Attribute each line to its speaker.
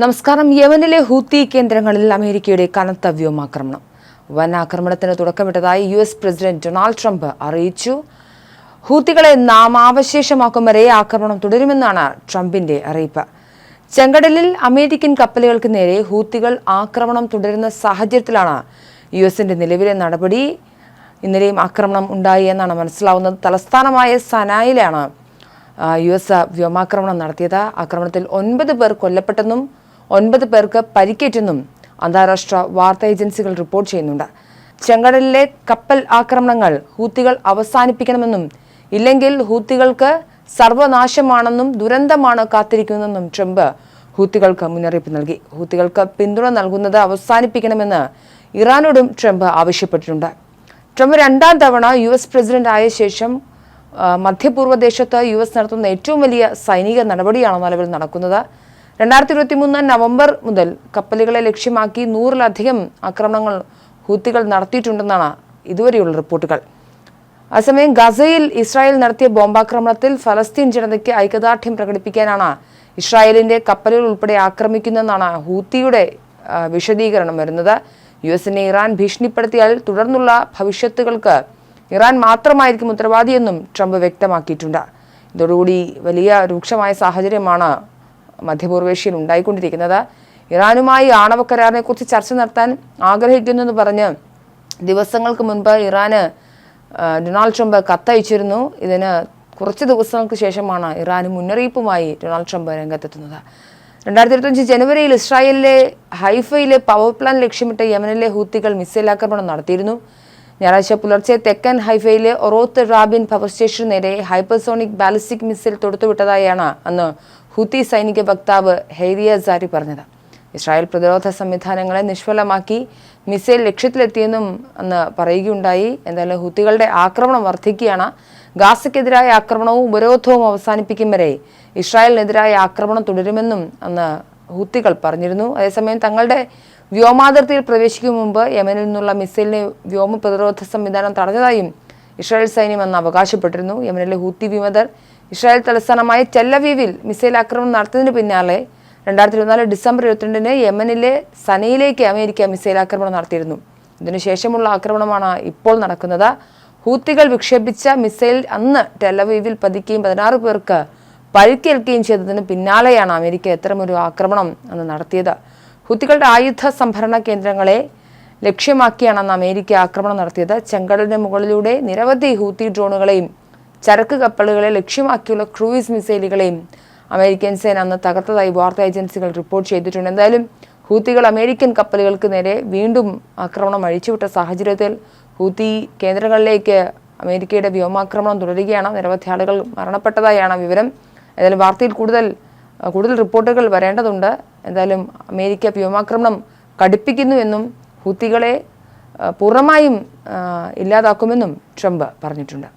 Speaker 1: നമസ്കാരം. യമനിലെ ഹൂത്തി കേന്ദ്രങ്ങളിൽ അമേരിക്കയുടെ കനത്ത വ്യോമാക്രമണം. വൻ ആക്രമണത്തിന് തുടക്കമിട്ടതായി U S president Donald Trump അറിയിച്ചു. ഹൂത്തികളെ നാമാവശേഷമാക്കും വരെ ആക്രമണം തുടരുമെന്നാണ് ട്രംപിന്റെ അറിയിപ്പ്. ചെങ്കടലിൽ അമേരിക്കൻ കപ്പലുകൾക്ക് നേരെ ഹൂത്തികൾ ആക്രമണം തുടരുന്ന സാഹചര്യത്തിലാണ് യു എസിന്റെ നിലവിലെ നടപടി. ഇന്നലെയും ആക്രമണം ഉണ്ടായി എന്നാണ് മനസ്സിലാവുന്നത്. തലസ്ഥാനമായ സനായിലാണ് യു എസ് വ്യോമാക്രമണം നടത്തിയത്. ആക്രമണത്തിൽ ഒൻപത് പേർ കൊല്ലപ്പെട്ടെന്നും ഒൻപത് പേർക്ക് പരിക്കേറ്റെന്നും അന്താരാഷ്ട്ര വാർത്താ ഏജൻസികൾ റിപ്പോർട്ട് ചെയ്യുന്നുണ്ട്. ചെങ്കടലിലെ കപ്പൽ ആക്രമണങ്ങൾ ഹൂത്തികൾ അവസാനിപ്പിക്കണമെന്നും ഇല്ലെങ്കിൽ ഹൂത്തികൾക്ക് സർവനാശമാണെന്നും ദുരന്തമാണ് കാത്തിരിക്കുന്നതെന്നും ട്രംപ് ഹൂത്തികൾക്ക് മുന്നറിയിപ്പ് നൽകി. ഹൂത്തികൾക്ക് പിന്തുണ നൽകുന്നത് അവസാനിപ്പിക്കണമെന്ന് ഇറാനോടും ട്രംപ് ആവശ്യപ്പെട്ടിട്ടുണ്ട്. ട്രംപ് രണ്ടാം തവണ യു എസ് പ്രസിഡന്റ് ആയ ശേഷം മധ്യപൂർവ ദേശത്ത് യു എസ് നടത്തുന്ന ഏറ്റവും വലിയ സൈനിക നടപടിയാണ് നിലവിൽ നടക്കുന്നത്. രണ്ടായിരത്തി ഇരുപത്തി മൂന്ന് നവംബർ മുതൽ കപ്പലുകളെ ലക്ഷ്യമാക്കി നൂറിലധികം ആക്രമണങ്ങൾ ഹൂത്തികൾ നടത്തിയിട്ടുണ്ടെന്നാണ് ഇതുവരെയുള്ള റിപ്പോർട്ടുകൾ. അതേസമയം ഗസയിൽ ഇസ്രായേൽ നടത്തിയ ബോംബാക്രമണത്തിൽ ഫലസ്തീൻ ജനതയ്ക്ക് ഐക്യദാർഢ്യം പ്രകടിപ്പിക്കാനാണ് ഇസ്രായേലിന്റെ കപ്പലുകൾ ഉൾപ്പെടെ ആക്രമിക്കുന്നതെന്നാണ് ഹൂത്തിയുടെ വിശദീകരണം വരുന്നത്. യു എസിനെ ഇറാൻ ഭീഷണിപ്പെടുത്തിയാൽ തുടർന്നുള്ള ഭവിഷ്യത്തുകൾക്ക് ഇറാൻ മാത്രമായിരിക്കും ഉത്തരവാദിയെന്നും ട്രംപ് വ്യക്തമാക്കിയിട്ടുണ്ട്. ഇതോടുകൂടി വലിയ രൂക്ഷമായ സാഹചര്യമാണ് മധ്യപൂർവേഷ്യയിൽ ഉണ്ടായിക്കൊണ്ടിരിക്കുന്നത്. ഇറാനുമായി ആണവ കരാറിനെ കുറിച്ച് ചർച്ച നടത്താൻ ആഗ്രഹിക്കുന്നു എന്ന് പറഞ്ഞ് ദിവസങ്ങൾക്ക് മുൻപ് ഇറാന് ഡൊണാൾഡ് ട്രംപ് കത്തയച്ചിരുന്നു. ഇതിന് കുറച്ച് ദിവസങ്ങൾക്ക് ശേഷമാണ് ഇറാന് മുന്നറിയിപ്പുമായി ഡൊണാൾഡ് ട്രംപ് രംഗത്തെത്തുന്നത്. രണ്ടായിരത്തി ഇരുപത്തഞ്ച് ജനുവരിയിൽ ഇസ്രായേലിലെ ഹൈഫയിലെ പവർ പ്ലാന്റ് ലക്ഷ്യമിട്ട് യമനിലെ ഹൂത്തികൾ മിസൈൽ ആക്രമണം നടത്തിയിരുന്നു. ഞായറാഴ്ച പുലർച്ചെ തെക്കൻ ഹൈഫയിലെ ഒറോത്ത് റാബിൻ പവർ സ്റ്റേഷന് നേരെ ഹൈപ്പർസോണിക് ബാലിസ്റ്റിക് മിസൈൽ തൊടുത്തുവിട്ടതായാണ് അന്ന് ഹുത്തി സൈനിക വക്താവ് ഹെയ്രിയ സാരി പറഞ്ഞത്. ഇസ്രായേൽ പ്രതിരോധ സംവിധാനങ്ങളെ നിഷ്ഫലമാക്കി മിസൈൽ ലക്ഷ്യത്തിലെത്തിയെന്നും അന്ന് പറയുകയുണ്ടായി. എന്തായാലും ഹൂത്തികളുടെ ആക്രമണം വർദ്ധിക്കുകയാണ്. ഗാസയ്ക്കെതിരായ ആക്രമണവും ഉപരോധവും അവസാനിപ്പിക്കും വരെ ഇസ്രായേലിനെതിരായ ആക്രമണം തുടരുമെന്നും അന്ന് ഹൂത്തികൾ പറഞ്ഞിരുന്നു. അതേസമയം തങ്ങളുടെ വ്യോമാതിർത്തിയിൽ പ്രവേശിക്കും മുമ്പ് യമനിൽ നിന്നുള്ള മിസൈലിനെ വ്യോമ പ്രതിരോധ സംവിധാനം തടഞ്ഞതായും ഇസ്രായേൽ സൈന്യം അന്ന് അവകാശപ്പെട്ടിരുന്നു. യമനിലെ ഹൂത്തി വിമതർ ഇസ്രായേൽ തലസ്ഥാനമായ ചെല്ലവീവിൽ മിസൈൽ ആക്രമണം നടത്തിയതിന് പിന്നാലെ രണ്ടായിരത്തി ഇരുപത്തിനാല് ഡിസംബർ ഇരുപത്തിരണ്ടിന് യമനിലെ സനയിലേക്ക് അമേരിക്ക മിസൈൽ ആക്രമണം നടത്തിയിരുന്നു. ഇതിനുശേഷമുള്ള ആക്രമണമാണ് ഇപ്പോൾ നടക്കുന്നത്. ഹൂത്തികൾ വിക്ഷേപിച്ച മിസൈൽ അന്ന് ടെലവീവിൽ പതിക്കുകയും പതിനാറ് പേർക്ക് പരിക്കേൽക്കുകയും ചെയ്തതിന് പിന്നാലെയാണ് അമേരിക്ക ഇത്തരമൊരു ആക്രമണം അന്ന് നടത്തിയത്. ഹൂത്തികളുടെ ആയുധ സംഭരണ കേന്ദ്രങ്ങളെ ലക്ഷ്യമാക്കിയാണ് അന്ന് അമേരിക്ക ആക്രമണം നടത്തിയത്. ചെങ്കടലിന് മുകളിലൂടെ നിരവധി ഹൂത്തി ഡ്രോണുകളെയും ചരക്ക് കപ്പലുകളെ ലക്ഷ്യമാക്കിയുള്ള ക്രൂയിസ് മിസൈലുകളെയും അമേരിക്കൻ സേന അന്ന് തകർത്തതായി വാർത്താ ഏജൻസികൾ റിപ്പോർട്ട് ചെയ്തിട്ടുണ്ട്. എന്തായാലും ഹൂത്തികൾ അമേരിക്കൻ കപ്പലുകൾക്ക് നേരെ വീണ്ടും ആക്രമണം അഴിച്ചുവിട്ട സാഹചര്യത്തിൽ ഹൂത്തി കേന്ദ്രങ്ങളിലേക്ക് അമേരിക്കയുടെ വ്യോമാക്രമണം തുടരുകയാണ്. നിരവധി ആളുകൾ മരണപ്പെട്ടതായാണ് വിവരം. ഏതായാലും വാർത്തയിൽ കൂടുതൽ കൂടുതൽ റിപ്പോർട്ടുകൾ വരേണ്ടതുണ്ട്. എന്തായാലും അമേരിക്ക വ്യോമാക്രമണം കടുപ്പിക്കുന്നു എന്നും ഹൂത്തികളെ പൂർണമായും ഇല്ലാതാക്കുമെന്നും ട്രംപ് പറഞ്ഞിട്ടുണ്ട്.